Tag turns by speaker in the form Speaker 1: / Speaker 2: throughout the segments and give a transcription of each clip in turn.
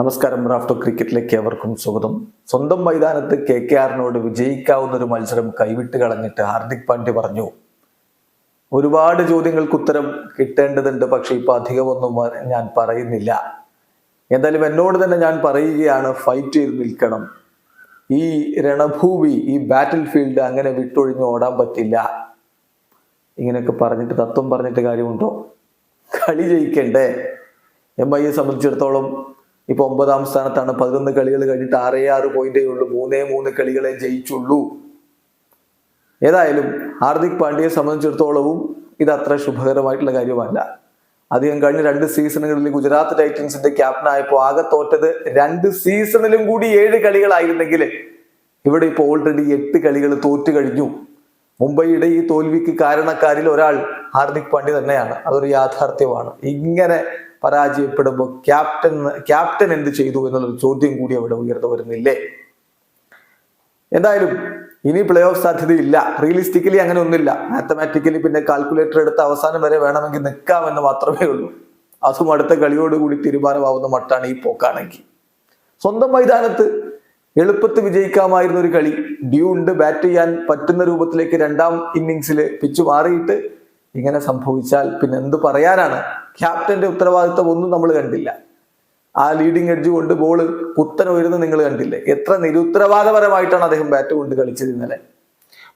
Speaker 1: നമസ്കാരം. റാഫ്റ്റോ ക്രിക്കറ്റിലേക്ക് എവർക്കും സ്വാഗതം. സ്വന്തം മൈതാനത്ത് കെ കെ ആറിനോട് വിജയിക്കാവുന്ന ഒരു മത്സരം കൈവിട്ട് കളഞ്ഞിട്ട് ഹാർദിക് പാണ്ഡ്യ പറഞ്ഞു. ഒരുപാട് ചോദ്യങ്ങൾക്ക് ഉത്തരം കിട്ടേണ്ടതുണ്ട് പക്ഷെ ഇപ്പൊ അധികമൊന്നും ഞാൻ പറയുന്നില്ല. എന്തായാലും എന്നോട് തന്നെ ഞാൻ പറയുകയാണ് ഫൈറ്റ് ചെയ്ത് നിൽക്കണം. ഈ രണഭൂമി ഈ ബാറ്റിൽ ഫീൽഡ് അങ്ങനെ വിട്ടൊഴിഞ്ഞ് ഓടാൻ പറ്റില്ല. ഇങ്ങനെയൊക്കെ പറഞ്ഞിട്ട് തത്വം പറഞ്ഞിട്ട് കാര്യമുണ്ടോ? കളി ജയിക്കണ്ടേ? എം ഐയെ സംബന്ധിച്ചിടത്തോളം ഇപ്പൊ ഒമ്പതാം സ്ഥാനത്താണ് പതിനൊന്ന് കളികൾ കഴിഞ്ഞിട്ട് ആറേ ആറ് പോയിന്റേ ഉള്ളൂ. മൂന്നേ മൂന്ന് കളികളെ ജയിച്ചുള്ളൂ. ഏതായാലും ഹാർദിക് പാണ്ഡ്യയെ സംബന്ധിച്ചിടത്തോളവും ഇത് അത്ര ശുഭകരമായിട്ടുള്ള കാര്യമല്ല. അധികം കഴിഞ്ഞ രണ്ട് സീസണുകളിൽ ഗുജറാത്ത് ടൈറ്റൻസിന്റെ ക്യാപ്റ്റനായപ്പോൾ ആകെ തോറ്റത് രണ്ട് സീസണിലും കൂടി ഏഴ് കളികളായിരുന്നെങ്കിൽ ഇവിടെ ഇപ്പോൾ ഓൾറെഡി എട്ട് കളികൾ തോറ്റു കഴിഞ്ഞു. മുംബൈയുടെ ഈ തോൽവിക്ക് കാരണക്കാരിൽ ഒരാൾ ഹാർദിക് പാണ്ഡ്യ തന്നെയാണ്. അതൊരു യാഥാർത്ഥ്യമാണ്. ഇങ്ങനെ പരാജയപ്പെടുമ്പോൾ ക്യാപ്റ്റൻ ക്യാപ്റ്റൻ എന്ത് ചെയ്തു എന്നുള്ളൊരു ചോദ്യം കൂടി അവിടെ ഉയർന്നു വരുന്നില്ലേ? എന്തായാലും ഇനി പ്ലേ ഓഫ് സാധ്യതയില്ല. റിയലിസ്റ്റിക്കലി അങ്ങനെ ഒന്നുമില്ല. മാത്തമാറ്റിക്കലി പിന്നെ കാൽക്കുലേറ്റർ എടുത്ത് അവസാനം വരെ വേണമെങ്കിൽ നിൽക്കാമെന്ന് മാത്രമേ ഉള്ളൂ. അതും അടുത്ത കളിയോടുകൂടി തീരുമാനമാവുന്ന മട്ടാണ് ഈ പോക്കാണെങ്കിൽ. സ്വന്തം മൈതാനത്ത് എളുപ്പത്തിൽ വിജയിക്കാമായിരുന്ന ഒരു കളി. ഡ്യൂ ഉണ്ട് ബാറ്റ് ചെയ്യാൻ പറ്റുന്ന രൂപത്തിലേക്ക് രണ്ടാം ഇന്നിങ്സിൽ പിച്ച് മാറിയിട്ട് ഇങ്ങനെ സംഭവിച്ചാൽ പിന്നെ എന്ത് പറയാനാണ്? ക്യാപ്റ്റന്റെ ഉത്തരവാദിത്വം ഒന്നും നമ്മൾ കണ്ടില്ല. ആ ലീഡിംഗ് എഡ്ജ് കൊണ്ട് ബോൾ കുത്തനെ ഉയരുന്നത് നിങ്ങൾ കണ്ടില്ലേ? എത്ര നിരുത്തരവാദപരമായിട്ടാണ് അദ്ദേഹം ബാറ്റ് കൊണ്ട് കളിച്ചത് ഇന്നലെ.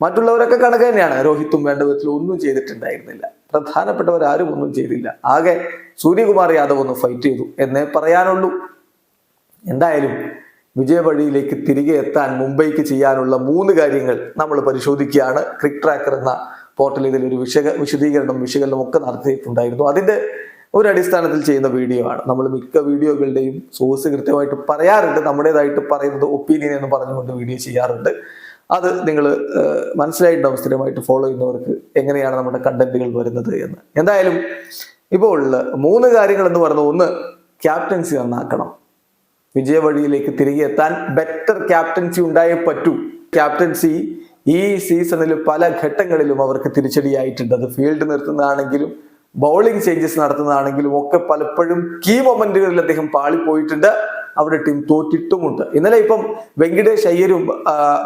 Speaker 1: മറ്റുള്ളവരൊക്കെ കണക്ക് തന്നെയാണ്. രോഹിത്തും വേണ്ട വിധത്തിൽ ഒന്നും ചെയ്തിട്ടുണ്ടായിരുന്നില്ല. പ്രധാനപ്പെട്ടവർ ആരും ഒന്നും ചെയ്തില്ല. ആകെ സൂര്യകുമാർ യാദവ് ഒന്ന് ഫൈറ്റ് ചെയ്തു എന്നേ പറയാനുള്ളൂ. എന്തായാലും വിജയവഴിയിലേക്ക് തിരികെ എത്താൻ മുംബൈക്ക് ചെയ്യാനുള്ള മൂന്ന് കാര്യങ്ങൾ നമ്മൾ പരിശോധിക്കുകയാണ്. ക്രിക് ട്രാക്കർ എന്ന പോർട്ടലിൽ ഒരു വിശക വിശദീകരണം വിശകലനം ഒക്കെ നടത്തിയിട്ടുണ്ടായിരുന്നു. അതിന്റെ ഒരു അടിസ്ഥാനത്തിൽ ചെയ്യുന്ന വീഡിയോ ആണ്. നമ്മൾ മിക്ക വീഡിയോകളുടെയും സോഴ്സ് കൃത്യമായിട്ട് പറയാറുണ്ട്. നമ്മുടേതായിട്ട് പറയുന്നത് ഒപ്പീനിയൻ എന്ന് പറഞ്ഞുകൊണ്ട് വീഡിയോ ചെയ്യാറുണ്ട്. അത് നിങ്ങൾ മനസ്സിലായിട്ടുണ്ടാവും സ്ഥിരമായിട്ട് ഫോളോ ചെയ്യുന്നവർക്ക് എങ്ങനെയാണ് നമ്മുടെ കണ്ടന്റുകൾ വരുന്നത് എന്ന്. എന്തായാലും ഇപ്പോൾ മൂന്ന് കാര്യങ്ങൾ എന്ന് പറയുന്നത് ഒന്ന് ക്യാപ്റ്റൻസി നന്നാക്കണം. വിജയവഴിയിലേക്ക് തിരികെ എത്താൻ ബെറ്റർ ക്യാപ്റ്റൻസി ഉണ്ടായേ പറ്റൂ. ക്യാപ്റ്റൻസി ഈ സീസണിൽ പല ഘട്ടങ്ങളിലും അവർക്ക് തിരിച്ചടിയായിട്ടുണ്ട്. അത് ഫീൽഡ് നിർത്തുന്നതാണെങ്കിലും ബൗളിംഗ് ചേഞ്ചസ് നടത്തുന്നതാണെങ്കിലും ഒക്കെ പലപ്പോഴും കീ മൊമെന്റുകളിൽ അദ്ദേഹം പാളിപ്പോയിട്ടുണ്ട്. അവിടെ ടീം തോറ്റിട്ടുമുണ്ട്. ഇന്നലെ ഇപ്പം വെങ്കിടേഷ് അയ്യരും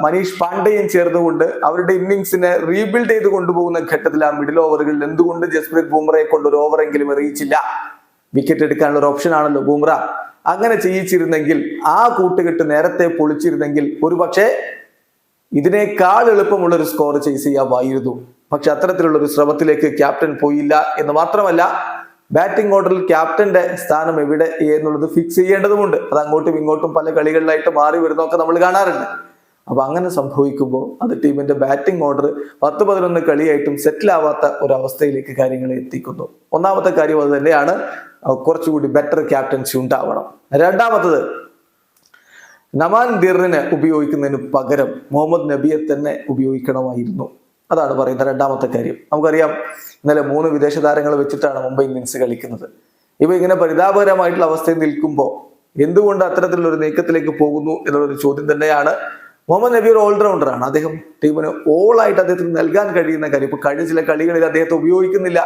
Speaker 1: മനീഷ് പാണ്ഡെയും ചേർന്നുകൊണ്ട് അവരുടെ ഇന്നിങ്സിനെ റീബിൽഡ് ചെയ്ത് കൊണ്ടുപോകുന്ന ഘട്ടത്തിൽ ആ മിഡിൽ ഓവറുകളിൽ എന്തുകൊണ്ട് ജസ്പ്രീത് ബുംറയെ കൊണ്ട് ഒരു ഓവറെങ്കിലും എറിയിച്ചില്ല? വിക്കറ്റ് എടുക്കാനുള്ള ഒരു ഓപ്ഷൻ ആണല്ലോ ബുംറ. അങ്ങനെ ചെയ്യിച്ചിരുന്നെങ്കിൽ ആ കൂട്ടുകെട്ട് നേരത്തെ പൊളിച്ചിരുന്നെങ്കിൽ ഒരു പക്ഷേ ഇതിനേക്കാൾ എളുപ്പമുള്ള ഒരു സ്കോർ ചേസ് ചെയ്യാമായിരുന്നു പക്ഷെ അത്തരത്തിലുള്ള ഒരു ശ്രമത്തിലേക്ക് ക്യാപ്റ്റൻ പോയില്ല എന്ന് മാത്രമല്ല ബാറ്റിംഗ് ഓർഡറിൽ ക്യാപ്റ്റന്റെ സ്ഥാനം എവിടെ എന്നുള്ളത് ഫിക്സ് ചെയ്യേണ്ടതുമുണ്ട്. അത് അങ്ങോട്ടും ഇങ്ങോട്ടും പല കളികളിലായിട്ട് മാറി വരുന്നതൊക്കെ നമ്മൾ കാണാറുണ്ട്. അപ്പൊ അങ്ങനെ സംഭവിക്കുമ്പോൾ അത് ടീമിന്റെ ബാറ്റിംഗ് ഓർഡർ പത്ത് പതിനൊന്ന് കളിയായിട്ടും സെറ്റിൽ ആവാത്ത ഒരു അവസ്ഥയിലേക്ക് കാര്യങ്ങളെ എത്തിക്കുന്നു. ഒന്നാമത്തെ കാര്യം അത് തന്നെയാണ് കുറച്ചുകൂടി ബെറ്റർ ക്യാപ്റ്റൻസി ഉണ്ടാവണം. രണ്ടാമത്തത് നമാൻ ദിറിനെ ഉപയോഗിക്കുന്നതിന് പകരം മുഹമ്മദ് നബിയെ തന്നെ ഉപയോഗിക്കണമായിരുന്നു. അതാണ് പറയുന്നത് രണ്ടാമത്തെ കാര്യം. നമുക്കറിയാം ഇന്നലെ മൂന്ന് വിദേശ താരങ്ങൾ വെച്ചിട്ടാണ് മുംബൈ ഇന്ത്യൻസ് കളിക്കുന്നത്. ഇവ ഇങ്ങനെ പരിതാപകരമായിട്ടുള്ള അവസ്ഥയിൽ നിൽക്കുമ്പോൾ എന്തുകൊണ്ട് അത്തരത്തിലുള്ള ഒരു നീക്കത്തിലേക്ക് പോകുന്നു എന്നുള്ളൊരു ചോദ്യം തന്നെയാണ്. മുഹമ്മദ് നബി ഒരു ഓൾറൗണ്ടറാണ് അദ്ദേഹം ടീമിന് ഓൾ ആയിട്ട് അദ്ദേഹത്തിന് നൽകാൻ കഴിയുന്ന കാര്യം. ഇപ്പൊ കഴിഞ്ഞ ചില കളികളിൽ അദ്ദേഹത്തെ ഉപയോഗിക്കുന്നില്ല.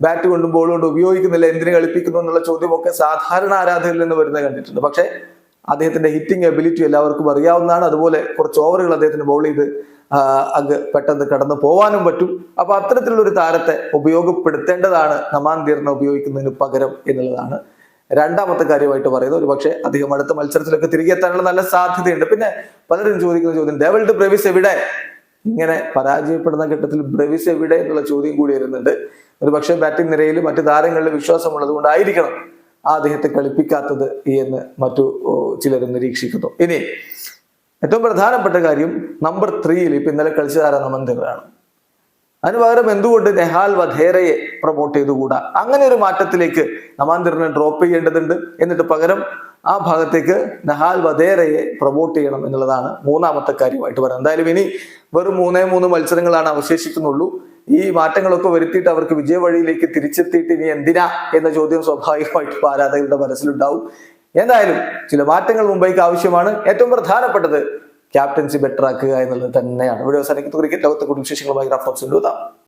Speaker 1: ബാറ്റ് കൊണ്ടും ബോൾ കൊണ്ടും ഉപയോഗിക്കുന്നില്ല. എന്തിനു കളിപ്പിക്കുന്നു എന്നുള്ള ചോദ്യമൊക്കെ സാധാരണ ആരാധകരിൽ നിന്ന് വരുന്നത് കണ്ടിട്ടുണ്ട്. പക്ഷേ അദ്ദേഹത്തിന്റെ ഹിറ്റിംഗ് എബിലിറ്റി എല്ലാവർക്കും അറിയാവുന്നതാണ്. അതുപോലെ കുറച്ച് ഓവറുകൾ അദ്ദേഹത്തിന് ബോൾ ചെയ്ത് അങ്ങ് പെട്ടെന്ന് കടന്നു പോവാനും പറ്റും. അപ്പൊ അത്തരത്തിലുള്ള ഒരു താരത്തെ ഉപയോഗപ്പെടുത്തേണ്ടതാണ്. നമാൻ ഉപയോഗിക്കുന്നതിന് പകരം എന്നുള്ളതാണ് രണ്ടാമത്തെ കാര്യമായിട്ട് പറയുന്നത്. ഒരു പക്ഷേ അദ്ദേഹം അടുത്ത മത്സരത്തിലൊക്കെ തിരികെ എത്താനുള്ള നല്ല സാധ്യതയുണ്ട്. പിന്നെ പലരും ചോദിക്കുന്ന ചോദ്യം ഡെവൽഡ് ബ്രവിസ് എവിടെ? ഇങ്ങനെ പരാജയപ്പെടുന്ന ഘട്ടത്തിൽ ബ്രവിസ് എവിടെ എന്നുള്ള ചോദ്യം കൂടി വരുന്നുണ്ട്. ഒരു പക്ഷേ ബാറ്റിംഗ് നിരയിൽ മറ്റു താരങ്ങളിൽ വിശ്വാസമുള്ളത് കൊണ്ടായിരിക്കണം അദ്ദേഹത്തെ കളിപ്പിക്കാത്തത് എന്ന് മറ്റു ചിലർ നിരീക്ഷിക്കുന്നു. ഇനി ഏറ്റവും പ്രധാനപ്പെട്ട കാര്യം നമ്പർ ത്രീയിൽ ഇപ്പൊ ഇന്നലെ കളിച്ച താരം നമന്തിറാണ് അതിന് പകരം എന്തുകൊണ്ട് നെഹാൽ വധേരയെ പ്രൊമോട്ട് ചെയ്തുകൂടാ? അങ്ങനെ ഒരു മാറ്റത്തിലേക്ക് നമാന്തിറിനെ ഡ്രോപ്പ് ചെയ്യേണ്ടതുണ്ട്. എന്നിട്ട് പകരം ആ ഭാഗത്തേക്ക് നഹാൽ വധേരയെ പ്രൊമോട്ട് ചെയ്യണം എന്നുള്ളതാണ് മൂന്നാമത്തെ കാര്യമായിട്ട് പറയുന്നത്. എന്തായാലും ഇനി വെറും മൂന്നേ മൂന്ന് മത്സരങ്ങളാണ് അവശേഷിക്കുന്നുള്ളൂ. ഈ മാറ്റങ്ങളൊക്കെ വരുത്തിയിട്ട് അവർക്ക് വിജയവഴിയിലേക്ക് തിരിച്ചെത്തിയിട്ട് ഇനി എന്തിനാ എന്ന ചോദ്യം സ്വാഭാവികമായിട്ടും ആരാധകരുടെ മനസ്സിലുണ്ടാവും. എന്തായാലും ചില മാറ്റങ്ങൾ മുംബൈക്ക് ആവശ്യമാണ്. ഏറ്റവും പ്രധാനപ്പെട്ടത് ക്യാപ്റ്റൻസി ബെറ്റർ ആക്കുക എന്നുള്ളത് തന്നെയാണ്. ഇവിടെ അവസാനിക്കുന്ന. ക്രിക്കറ്റ് ലോകത്തെ കുടുംബ വിശേഷങ്ങളുമായി റഫ്ലോക്സ് എഴുതാം